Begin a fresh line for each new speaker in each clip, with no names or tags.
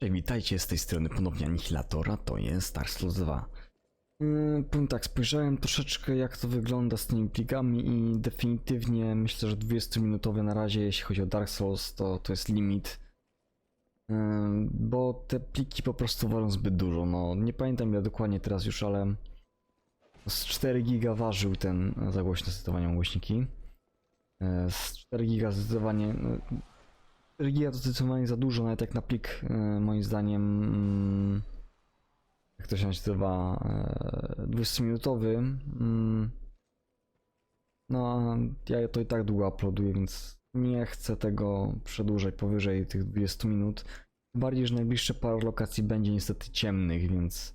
Cześć, witajcie z tej strony ponownie Anihilatora, to jest Dark Souls 2. Yy, powiem tak, spojrzałem troszeczkę jak to wygląda z tymi plikami i definitywnie myślę, że 20-minutowe na razie, jeśli chodzi o Dark Souls, to, to jest limit. Yy, bo te pliki po prostu walą zbyt dużo, no nie pamiętam ile dokładnie teraz już, ale z 4 giga ważył ten, za głośno cytowanie głośniki. Yy, z 4 giga zdecydowanie, 4 giga to zdecydowanie za dużo, nawet jak na plik e, moim zdaniem mm, jak to się nazywa e, 20-minutowy mm, no ja to i tak długo uploaduję, więc nie chcę tego przedłużać powyżej tych 20 minut. Bardziej, że najbliższe parę lokacji będzie niestety ciemnych, więc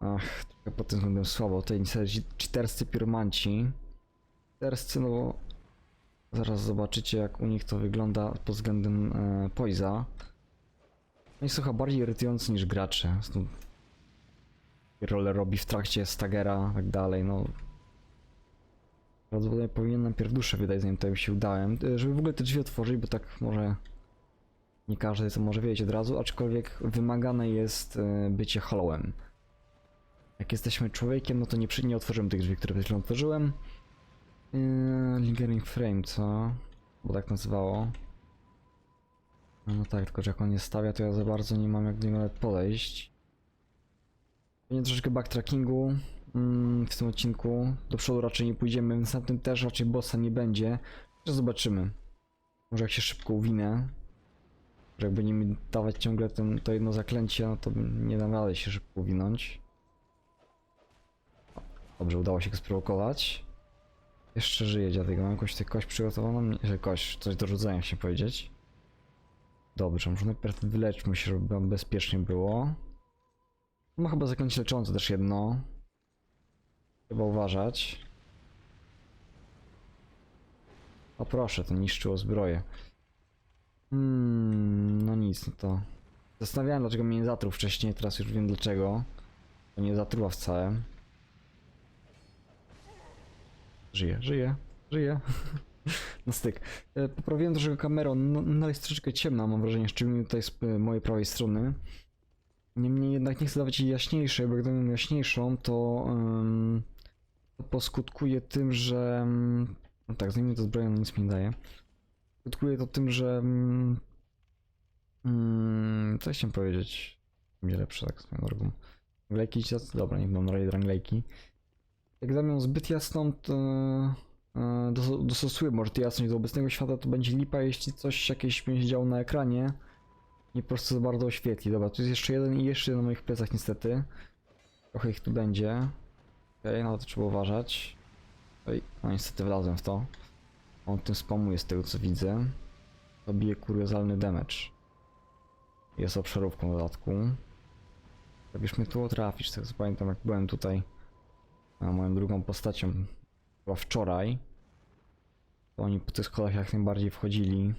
ach, trochę pod tym względem słabo. Tutaj niestety cheaterscy piromanci. Cheaterscy no Zaraz zobaczycie jak u nich to wygląda pod względem e, Poiza. No jest chyba bardziej irytujący niż gracze. Role robi w trakcie stagera i tak dalej, no. Prawdopodobnie powinienem najpierw duszę wydać zanim to się udałem, e, żeby w ogóle te drzwi otworzyć, bo tak może nie każdy to może wiedzieć od razu, aczkolwiek wymagane jest e, bycie hollowem. Jak jesteśmy człowiekiem, no to nie, nie otworzymy tych drzwi, które przed otworzyłem. Yy, Lingering Frame, co? Bo tak nazywało. No tak, tylko że jak on nie stawia, to ja za bardzo nie mam jak do niego nawet podejść. Będzie troszeczkę backtrackingu mm, w tym odcinku. Do przodu raczej nie pójdziemy, więc na tym też raczej bossa nie będzie. Że zobaczymy. Może jak się szybko uwinę. Że jakby nie mi dawać ciągle ten, to jedno zaklęcie, no to nie dam rady się szybko uwinąć. Dobrze, udało się go sprowokować. Jeszcze żyje dziadek, mam jakąś tę kość przygotowaną? Że kość, coś do rzucenia się powiedzieć. Dobrze, może najpierw wyleczmy się, żeby nam bezpiecznie było. Ma chyba zaklęcie leczące też jedno. Trzeba uważać. O proszę, to niszczyło zbroję. Hmm, no nic, no to... Zastanawiałem dlaczego mnie nie zatruł wcześniej, teraz już wiem dlaczego. To nie zatruła wcale. Żyje, żyje, żyje. Na styk. E, Poprawiłem troszkę kamerę, no, no jest troszeczkę ciemna mam wrażenie, szczególnie tutaj z e, mojej prawej strony. Niemniej jednak nie chcę dawać jej jaśniejszej, bo jak dam jaśniejszą, to, em, to poskutkuje tym, że... No tak, zajmie to zbroję, no nic mi nie daje. Skutkuje to tym, że... mm, co chciałem powiedzieć? Będzie lepsze tak swoją drogą. Ranglejki, dobra, nie będą raid ranglejki. Jak dam zbyt jasną, to e, dos- dostosuję może jasność do obecnego świata, to będzie lipa, jeśli coś jakieś będzie działo na ekranie. Nie po prostu za bardzo oświetli. Dobra, tu jest jeszcze jeden i jeszcze jeden na moich plecach niestety. Trochę ich tu będzie. Okej, no to trzeba uważać. Oj, no niestety wlazłem w to. On tym spamuje z tego co widzę. To bije kuriozalny damage. Jest obszarówką w dodatku. Mnie tu trafisz, tak pamiętam jak byłem tutaj a moją drugą postacią była wczoraj. To oni po tych schodach jak najbardziej wchodzili.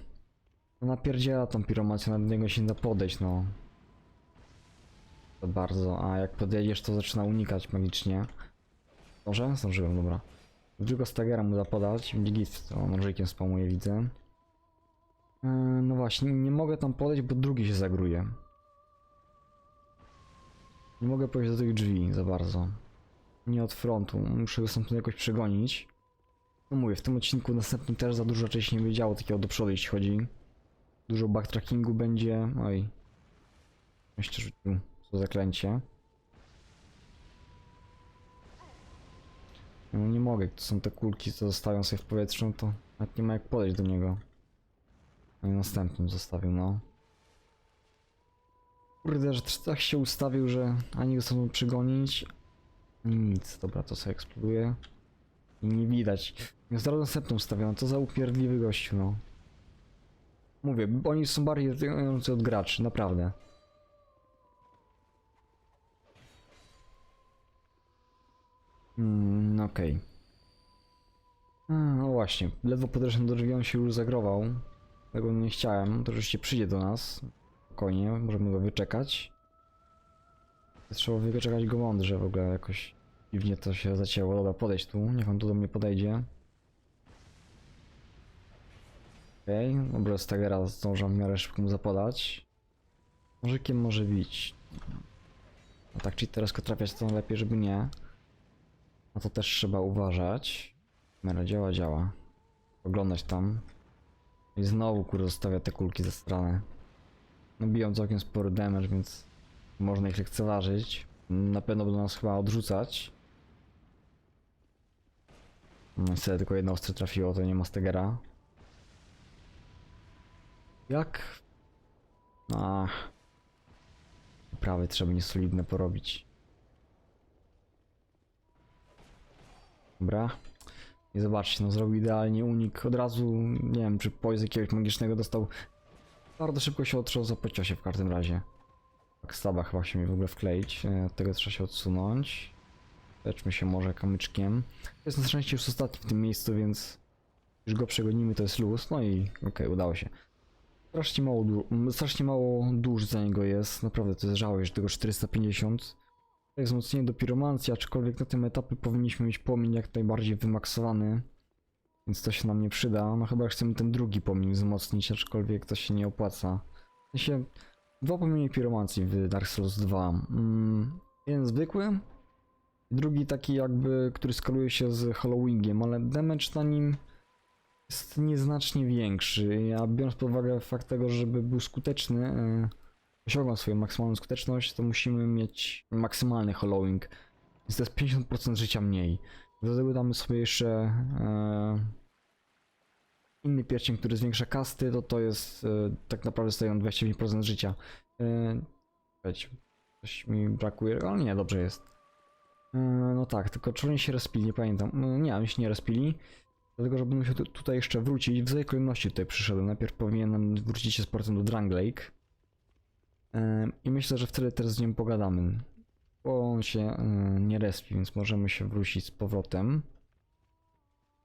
No napierdziela tą piromacją, nad niego się nie da podejść, no. To bardzo, a jak podejdziesz to zaczyna unikać magicznie. Może? Zdążyłem, dobra. Drugiego stagera mu da podać, git, to nożykiem spamuje, widzę. Yy, no właśnie, nie mogę tam podejść, bo drugi się zagruje. Nie mogę podejść do tych drzwi za bardzo. Nie od frontu, muszę go stamtąd jakoś przegonić. No mówię, w tym odcinku następnym też za dużo raczej się nie wiedziało takiego do przodu jeśli chodzi. Dużo backtrackingu będzie, oj. Jeszcze rzucił co zaklęcie. No nie mogę, to są te kulki co zostawią sobie w powietrzu, to nawet nie ma jak podejść do niego. No i następnym zostawił, no. Kurde, że tak się ustawił, że ani go sobie przygonić, nic, dobra, to sobie eksploduje. I nie widać. Zaraz następną ustawiono, co za upierdliwy gościu, no. Mówię, oni są bardziej irytujący od graczy, naprawdę. Hmm, okej. A, No właśnie, ledwo podeszłem do drzwi, on się już zagrował. Tego nie chciałem, to rzeczywiście przyjdzie do nas. Spokojnie, możemy go wyczekać. Trzeba wyczekać go mądrze w ogóle jakoś. Dziwnie to się zacięło. Dobra, podejdź tu, niech on tu do mnie podejdzie. Okej, okay. dobra, Stagera zdążam w miarę szybko mu zapodać. Nożykiem może bić. No tak, czyli teraz trafiać to lepiej, żeby nie. Na to też trzeba uważać. Kamera działa, działa. Oglądać tam. I znowu kurde zostawia te kulki ze strony. No biją całkiem spory damage, więc można ich lekceważyć. Na pewno będą nas chyba odrzucać. No niestety tylko jedno ostre trafiło, to nie ma Stegera. Jak? Ach. Prawy trzeba niesolidne porobić. Dobra. I zobaczcie, no zrobił idealnie unik. Od razu, nie wiem, czy poise jakiegoś magicznego dostał. Bardzo szybko się otrząsł po ciosie w każdym razie. Staba chyba się mi w ogóle wkleić. e, tego trzeba się odsunąć. Leczmy się może kamyczkiem. To jest na szczęście już ostatni w tym miejscu, więc już go przegonimy, to jest luz. No i okej, udało się. Strasznie mało, strasznie mało dusz za niego jest. Naprawdę to jest żałość, że tego 450. To jest wzmocnienie do piromancji, aczkolwiek na tym etapie powinniśmy mieć płomień jak najbardziej wymaksowany. Więc to się nam nie przyda. No chyba chcemy ten drugi płomień wzmocnić, aczkolwiek to się nie opłaca. W sensie, dwa płomienie piromancji w Dark Souls 2. Mm, jeden zwykły, drugi taki jakby, który skaluje się z Hallowingiem, ale damage na nim jest nieznacznie większy. A biorąc pod uwagę fakt tego, żeby był skuteczny, e, osiągnął swoją maksymalną skuteczność, to musimy mieć maksymalny Hallowing. Więc to jest 50% życia mniej. Do tego damy sobie jeszcze e, inny pierścień, który zwiększa kasty, to to jest e, tak naprawdę stają 25% życia. E, czekajcie, coś mi brakuje, ale nie, dobrze jest. E, no tak, tylko czy się respili, nie pamiętam. Nie, oni się nie respili. Dlatego, że będę tu, tutaj jeszcze wrócić. W złej kolejności tutaj przyszedłem. Najpierw powinienem wrócić się z portem do Drang Lake. I myślę, że wtedy też z nim pogadamy. Bo on się nie respi, więc możemy się wrócić z powrotem.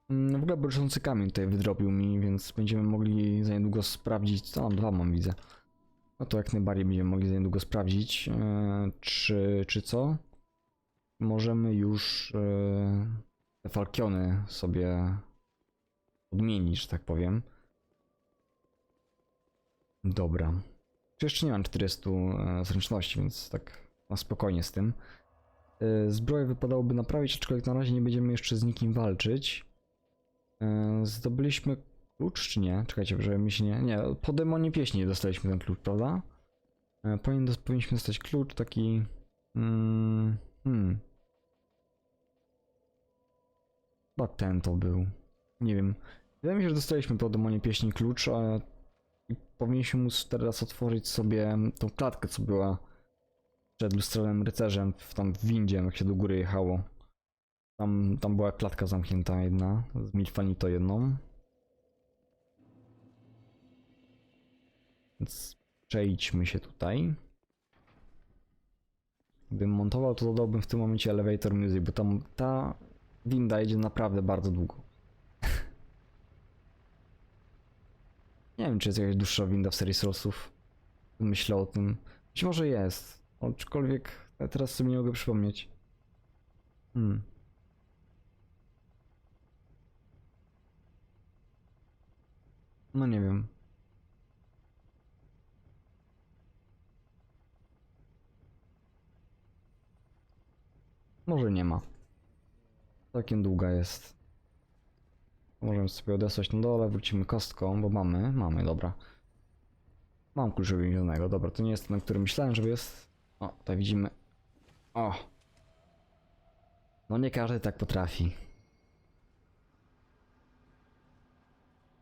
Mm, W ogóle błyszczący kamień tutaj wydrobił mi, więc będziemy mogli za niedługo sprawdzić. Co mam? Dwa mam, widzę. No to jak najbardziej będziemy mogli za niedługo sprawdzić, e, czy, czy co. Możemy już e, te falkiony sobie odmienić, że tak powiem. Dobra. Jeszcze nie mam 400 e, zręczności, więc tak na spokojnie z tym. E, Zbroję wypadałoby naprawić, aczkolwiek na razie nie będziemy jeszcze z nikim walczyć. E, Zdobyliśmy klucz, czy nie? Czekajcie, żeby mi się nie... Nie, po demonie pieśni dostaliśmy ten klucz, prawda? E, Powinien, powinniśmy dostać klucz taki... Mm, hmm... Chyba ten to był. Nie wiem. Wydaje mi się, że dostaliśmy po demonie pieśni klucz, a i powinniśmy móc teraz otworzyć sobie tą klatkę, co była przed lustrowym rycerzem, w tam w windzie, jak się do góry jechało. Tam, tam była klatka zamknięta jedna, z Milfanito jedną. Więc przejdźmy się tutaj. Gdybym montował, to dodałbym w tym momencie elevator music, bo tam ta winda jedzie naprawdę bardzo długo. Nie wiem, czy jest jakaś dłuższa winda w serii Soulsów. Myślę o tym. Być może jest. Aczkolwiek teraz sobie nie mogę przypomnieć. Hmm. No nie wiem. Może nie ma. Całkiem długa jest. Możemy sobie odesłać na dole, wrócimy kostką, bo mamy, mamy, dobra. Mam klucz więzionego, dobra, to nie jest ten, na który myślałem, że jest. O, tutaj widzimy. O! No nie każdy tak potrafi.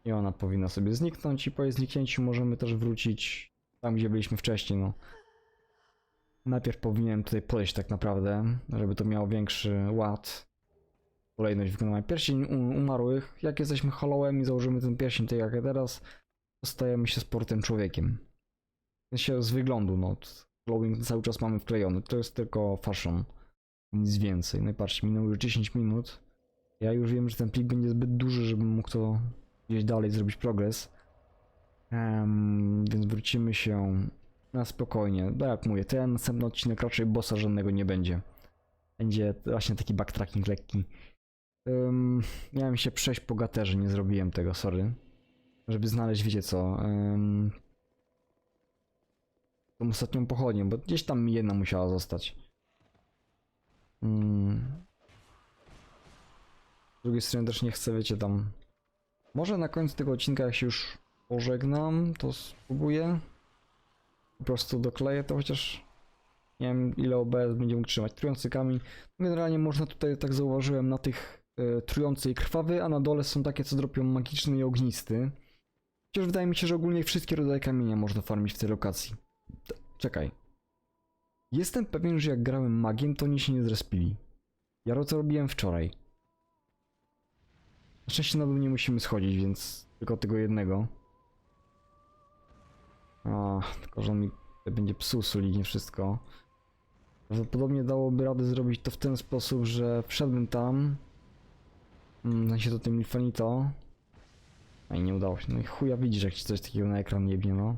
I ona powinna sobie zniknąć i po jej zniknięciu możemy też wrócić tam, gdzie byliśmy wcześniej, no. Najpierw powinienem tutaj podejść tak naprawdę, żeby to miało większy ład kolejność wykonania pierścień umarłych. Jak jesteśmy Hollowem i założymy ten pierścień tak jak ja teraz, stajemy się sportem człowiekiem. Z wyglądu, no. Halloween cały czas mamy wklejony. To jest tylko fashion. Nic więcej. No i patrzcie, minęło już 10 minut. Ja już wiem, że ten plik będzie zbyt duży, żebym mógł to gdzieś dalej zrobić progres. Em, więc wrócimy się na spokojnie. No jak mówię, ten następny odcinek raczej bossa żadnego nie będzie. Będzie właśnie taki backtracking lekki. Um, miałem się przejść po gaterze, nie zrobiłem tego, sorry. Żeby znaleźć, wiecie co. Um, tą ostatnią pochodnię, bo gdzieś tam mi jedna musiała zostać. Mm. Z drugiej strony też nie chcę, wiecie, tam... Może na końcu tego odcinka, jak się już pożegnam, to spróbuję. Po prostu dokleję to, chociaż nie wiem ile OBS będzie mógł trzymać. Trujący kamień. Generalnie można tutaj, tak zauważyłem, na tych y, trujący i krwawy, a na dole są takie, co dropią magiczny i ognisty. Chociaż wydaje mi się, że ogólnie wszystkie rodzaje kamienia można farmić w tej lokacji. T- Czekaj. Jestem pewien, że jak grałem magiem, to oni się nie zrespili. Ja to robiłem wczoraj. Szczęście na dół nie musimy schodzić, więc tylko tego jednego. A, tylko że on mi będzie psuł solidnie wszystko. Prawdopodobnie dałoby radę zrobić to w ten sposób, że wszedłbym tam. Mm, No się do tym Infinito. A i nie udało się. No i chuja widzisz, jak ci coś takiego na ekran jebnie, no.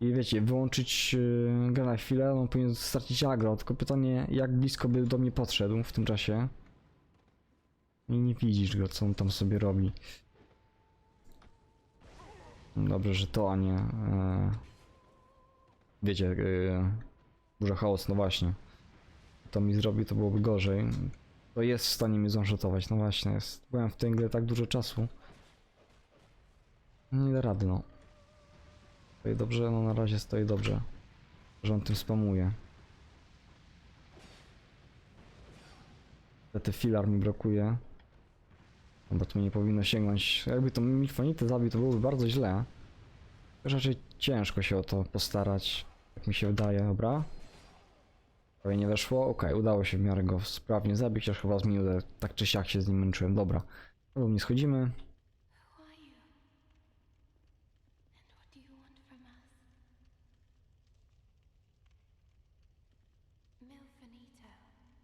I wiecie, wyłączyć yy, grę na chwilę, no powinien stracić agro, tylko pytanie, jak blisko by do mnie podszedł w tym czasie. I nie widzisz go, co on tam sobie robi. Dobrze, że to, a nie... E... Wiecie, e... Burza chaos, no właśnie. To mi zrobi, to byłoby gorzej. To jest w stanie mnie zonshotować, no właśnie, jest. Byłem w tej grze tak dużo czasu. Nie da rady, no. Dobrze, no na razie stoi dobrze. Że on tym spamuje. Te filar mi brakuje. No Bo to mi nie powinno sięgnąć. Jakby to Milfonity zabił, to byłoby bardzo źle. Raczej ciężko się o to postarać. Jak mi się wydaje, dobra. Prawie nie weszło. Okej, udało się w miarę go sprawnie zabić, aż chyba z minutę tak czy siak się z nim męczyłem. Dobra. No nie schodzimy.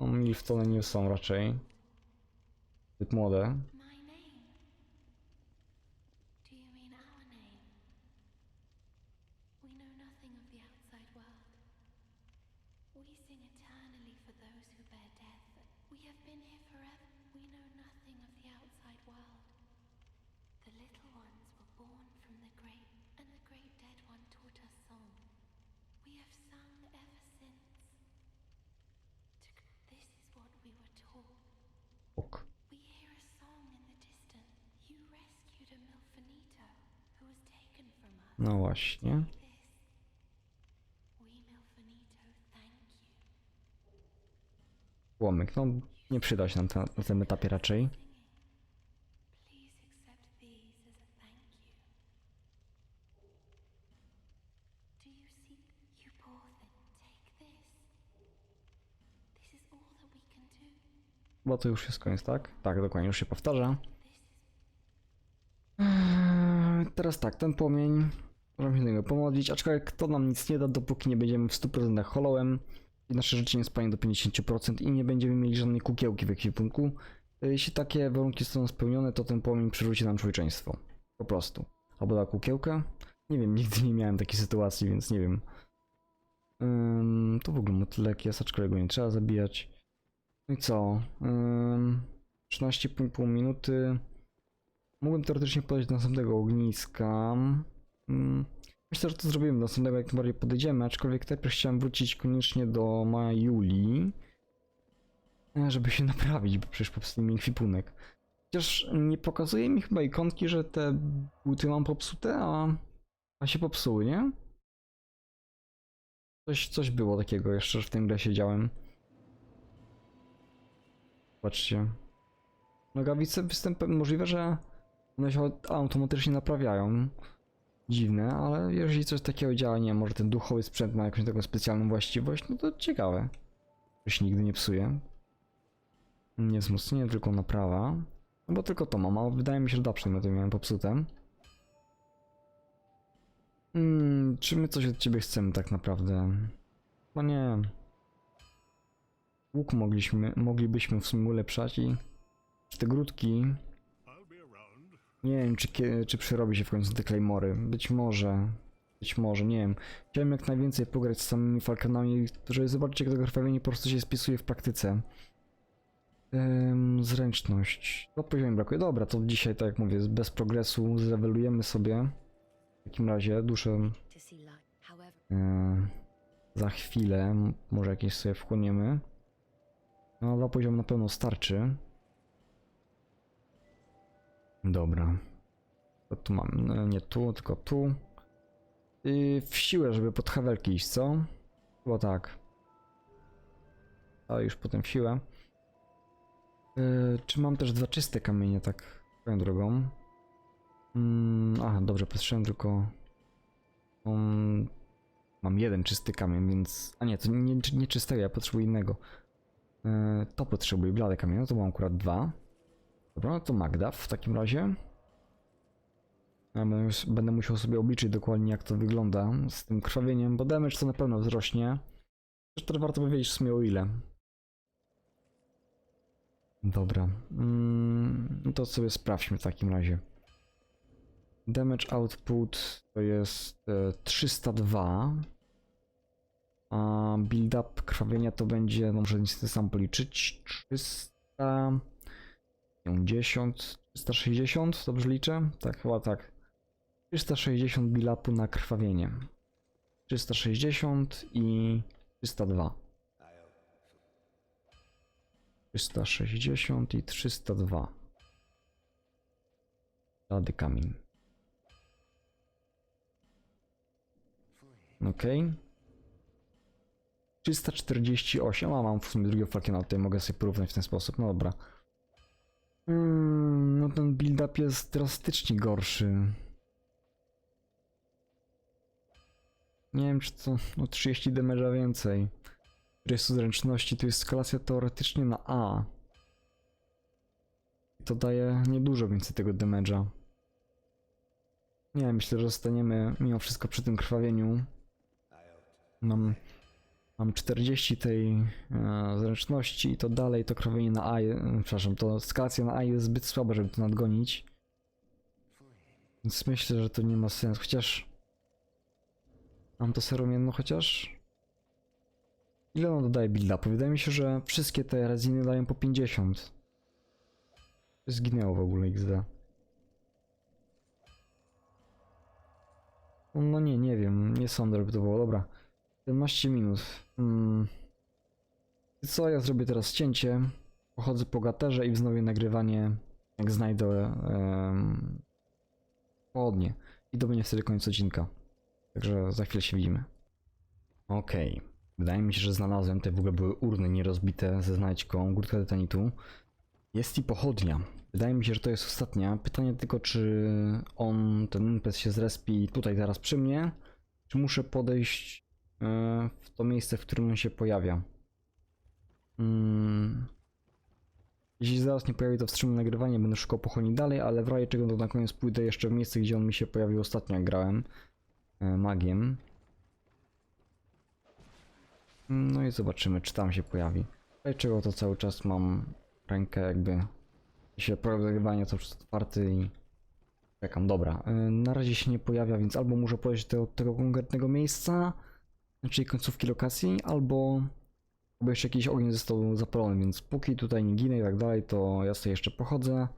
No, Milftony nie są raczej. Zbyt młode. No właśnie. Łomyk, no nie przyda się nam ta, na tym etapie raczej. Bo to już jest koniec, tak? Tak, dokładnie, już się powtarza. Eee, Teraz tak, ten płomień. Możemy się do niego pomodlić, aczkolwiek to nam nic nie da, dopóki nie będziemy w 100% holołem i nasze życie nie spadnie do 50% i nie będziemy mieli żadnej kukiełki w ekwipunku. Jeśli takie warunki są spełnione, to ten płomień przywróci nam człowieczeństwo. Po prostu. Albo da kukiełkę. Nie wiem, nigdy nie miałem takiej sytuacji, więc nie wiem. To w ogóle motylek jest, aczkolwiek go nie trzeba zabijać. No i co? Ym, 13,5 minuty. Mógłbym teoretycznie podejść do następnego ogniska. Mm, Myślę, że to zrobimy następnego, jak bardziej podejdziemy, aczkolwiek najpierw chciałem wrócić koniecznie do Maja Julii, e, żeby się naprawić, bo przecież popsuł mi ekwipunek. Chociaż nie pokazuje mi chyba ikonki, że te buty mam popsute, a, a się popsuły, nie? Coś, coś było takiego jeszcze, że w tym grę siedziałem. Patrzcie. Nogawice występem możliwe, że one się automatycznie naprawiają. Dziwne, ale jeżeli coś takiego działa, nie wiem, może ten duchowy sprzęt ma jakąś taką specjalną właściwość, no to ciekawe. To się nigdy nie psuje. Nie wzmocnienie, tylko naprawa. No bo tylko to mam, a wydaje mi się, że da przedmioty miałem popsute. Hmm, czy my coś od ciebie chcemy tak naprawdę? No nie. Łuk mogliśmy, moglibyśmy w sumie ulepszać i... Te grudki. Nie wiem, czy, czy przerobi się w końcu te Claymory. Być może. Być może, nie wiem. Chciałem jak najwięcej pograć z samymi Falconami, żeby zobaczyć, jak to krwawienie po prostu się spisuje w praktyce. Zręczność. Do poziomu brakuje. Dobra, to dzisiaj, tak jak mówię, bez progresu zrewelujemy sobie. W takim razie duszę
to
Yy, za chwilę, może jakieś sobie wchłoniemy. No, dwa poziomy na pewno starczy. Dobra. To tu mam, no, nie tu, tylko tu. I w siłę, żeby pod hawelki iść, co? Chyba tak. A już potem w siłę. Yy, czy mam też dwa czyste kamienie, tak swoją drogą? Mm, aha, dobrze, patrzyłem tylko... Um, mam jeden czysty kamień, więc... A nie, to nie, nie czystego, ja potrzebuję innego. Yy, to potrzebuję, blade kamienie, no to mam akurat dwa. Dobra, no to Magda w takim razie. Ja będę, musiał sobie obliczyć dokładnie jak to wygląda z tym krwawieniem, bo damage to na pewno wzrośnie. Też też warto powiedzieć w sumie o ile. Dobra. Mm, to sobie sprawdźmy w takim razie. Damage output to jest e, 302. A build up krwawienia to będzie, no muszę niestety sam policzyć, 350, 360, dobrze liczę? Tak, chyba tak. 360 build upu na krwawienie. 360 i 302. 360 i 302. Rady kamień. Ok. 348, a mam w sumie drugiego flakiena, tutaj mogę sobie porównać w ten sposób, no dobra. Mm, no ten build-up jest drastycznie gorszy. Nie wiem czy to, no 30 damage'a więcej. 30 zręczności, to jest skalacja teoretycznie na A. To daje niedużo więcej tego damage'a. Nie, myślę, że zostaniemy mimo wszystko przy tym krwawieniu. Mam, mam 40 tej e, zręczności i to dalej to krwawienie na A, przepraszam, to skalacja na A jest zbyt słaba, żeby to nadgonić. Więc myślę, że to nie ma sensu, chociaż... Mam to seromienno chociaż? Ile on dodaje build-upu? Mi się, że wszystkie te reziny dają po 50. Zginęło w ogóle XD. No nie, nie wiem, nie sądzę, żeby to było. Dobra. 17 minut. Hmm. Co, ja zrobię teraz cięcie. Pochodzę po gaterze i wznowię nagrywanie, jak znajdę um, południe. I to będzie wtedy koniec odcinka. Także za chwilę się widzimy. Okej. Wydaje mi się, że znalazłem, te w ogóle były urny nierozbite ze znajdźką, górka detanitu. Jest i pochodnia. Wydaje mi się, że to jest ostatnia. Pytanie tylko, czy on, ten NPC się zrespi tutaj teraz przy mnie, czy muszę podejść w to miejsce, w którym on się pojawia. Mm. Jeśli zaraz nie pojawi, to wstrzymam nagrywanie, będę szukał pochodni dalej, ale w razie czego to na koniec pójdę jeszcze w miejsce, gdzie on mi się pojawił ostatnio, jak grałem e, magiem. No i zobaczymy, czy tam się pojawi. Dlaczego to cały czas mam rękę jakby się pojawia nagrywanie cały czas otwarty i czekam. Dobra, y, na razie się nie pojawia, więc albo muszę podejść do tego konkretnego miejsca, czyli końcówki lokacji, albo albo jeszcze jakiś ogień został zapalony, więc póki tutaj nie ginę i tak dalej, to ja sobie jeszcze pochodzę,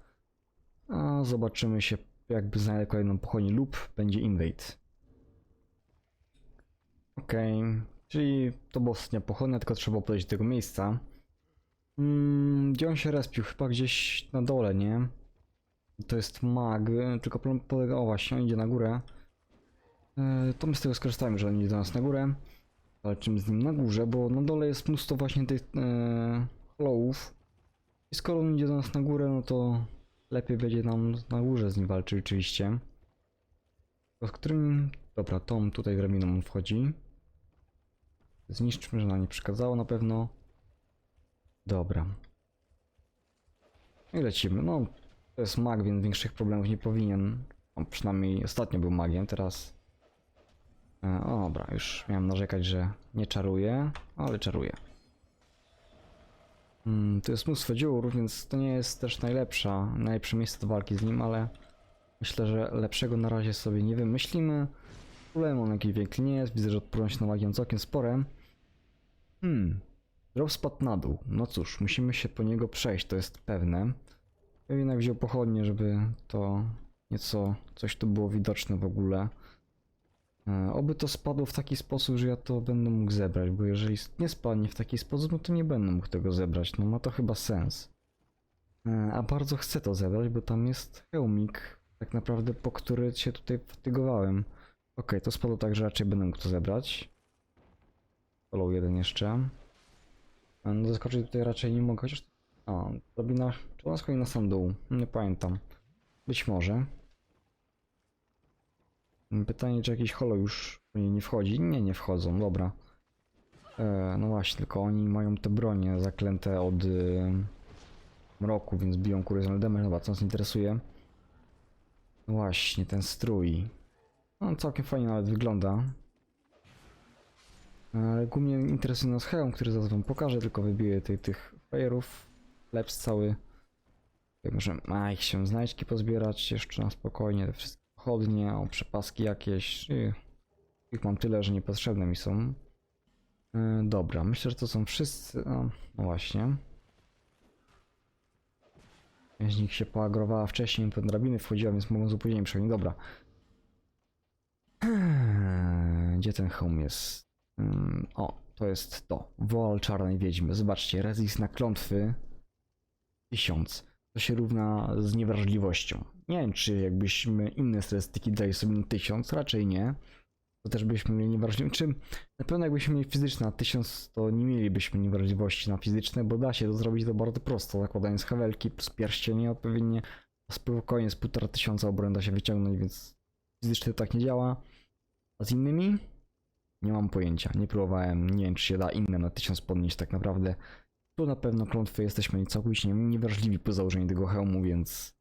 a zobaczymy się jakby znajdę kolejną pochodnię lub będzie invade. Okej, czyli to była ostatnia pochodnia, tylko trzeba podejść do tego miejsca. Mm, gdzie on się respił? Chyba gdzieś na dole, nie? To jest mag, tylko polega, o właśnie, on idzie na górę. E, to my z tego skorzystamy, że on idzie do nas na górę. Walczymy z nim na górze, bo na dole jest mnóstwo właśnie tych e. I skoro on idzie do nas na górę, no to lepiej będzie nam na górze z nim walczyć oczywiście. Z którym... Dobra, Tom tutaj drabiną on wchodzi. Zniszczmy, że nam nie przeszkadzało na pewno. Dobra. I lecimy. No, to jest mag, więc większych problemów nie powinien. On przynajmniej ostatnio był magiem, teraz... E, O, dobra, już miałem narzekać, że nie czaruje, ale czaruje. Mm, tu jest mnóstwo dziur, więc to nie jest też najlepsza, najlepsze miejsce do walki z nim, ale myślę, że lepszego na razie sobie nie wymyślimy. Problem on jakiś wielki nie jest, widzę, że odporność na magię całkiem spore. Hmm, Drop spadł na dół. No cóż, musimy się po niego przejść, to jest pewne. Ja jednak wziął pochodnie, żeby to nieco, coś tu było widoczne w ogóle. E, Oby to spadło w taki sposób, że ja to będę mógł zebrać, bo jeżeli nie spadnie w taki sposób, no to nie będę mógł tego zebrać. No ma to chyba sens. E, A bardzo chcę to zebrać, bo tam jest hełmik, tak naprawdę po który się tutaj fatygowałem. Okej, to spadło tak, że raczej będę mógł to zebrać. Follow jeden jeszcze. E, No zaskoczyć tutaj raczej nie mogę, chociaż... A, drabina... Czy ona schodzi na sam dół? Nie pamiętam. Być może. Pytanie, czy jakiś holo już nie wchodzi? Nie, nie wchodzą, dobra. E, no właśnie, tylko oni mają te bronie zaklęte od y, mroku, więc biją kuryzon damage. Dobra, co nas interesuje? No właśnie, ten strój. No, całkiem fajnie nawet wygląda. Ale głównie interesuje nas hełm, który zaraz wam pokażę, tylko wybiję tej, tych fajerów. Leps cały. Tutaj Może a, ich się znajdźki pozbierać jeszcze na spokojnie, te wszystkie pochodnie, o przepaski jakieś. Ich mam tyle, że niepotrzebne mi są. Yy, dobra, myślę, że to są wszyscy. No, właśnie. Nich się poagrowała wcześniej, po drabiny wchodziła, więc mogą z opóźnieniem przechodzić. Dobra. Eee, Gdzie ten hełm jest? Ym, o, to jest to. Woal czarnej wiedźmy. Zobaczcie, rezist na klątwy 1000. To się równa z niewrażliwością. Nie wiem, czy jakbyśmy inne statystyki dali sobie na 1000, raczej nie. To też byśmy mieli niewrażliwość. Czy na pewno jakbyśmy mieli fizyczne na 1000, to nie mielibyśmy niewrażliwości na fizyczne, bo da się to zrobić to bardzo prosto, zakładając hawelki plus pierścienie odpowiednie. Spokojnie z 1500 obrony da się wyciągnąć, więc fizycznie to tak nie działa. A z innymi? Nie mam pojęcia, nie próbowałem, nie wiem czy się da inne na 1000 podnieść tak naprawdę. Tu na pewno klątwy jesteśmy całkowicie niewrażliwi po założeniu tego hełmu, więc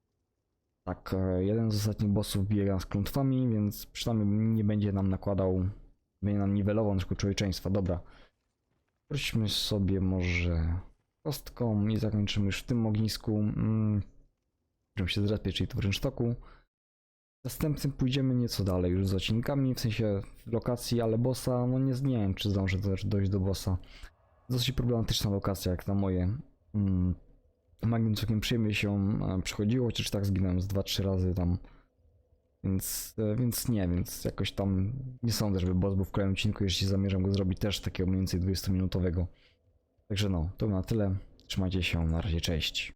tak, e, jeden z ostatnich bossów biega z klątwami, więc przynajmniej nie będzie nam nakładał, będzie nam niwelował naszego człowieczeństwa. Dobra, wróćmy sobie może kostką i zakończymy już w tym ognisku, mm, którym się zrespię, czyli tu w rynsztoku. Następnym pójdziemy nieco dalej już z odcinkami, w sensie lokacji, ale bossa, no nie, nie wiem czy zdążę też dojść do bossa. Dosyć problematyczna lokacja jak na moje. Mm. Magią całkiem przyjemnie się e, przechodziło, chociaż tak zginąłem z 2-3 razy tam. Więc, e, więc nie, więc jakoś tam nie sądzę, żeby boss był w kolejnym odcinku, jeśli zamierzam go zrobić też takiego mniej więcej 20-minutowego. Także no, to na tyle. Trzymajcie się, na razie, cześć.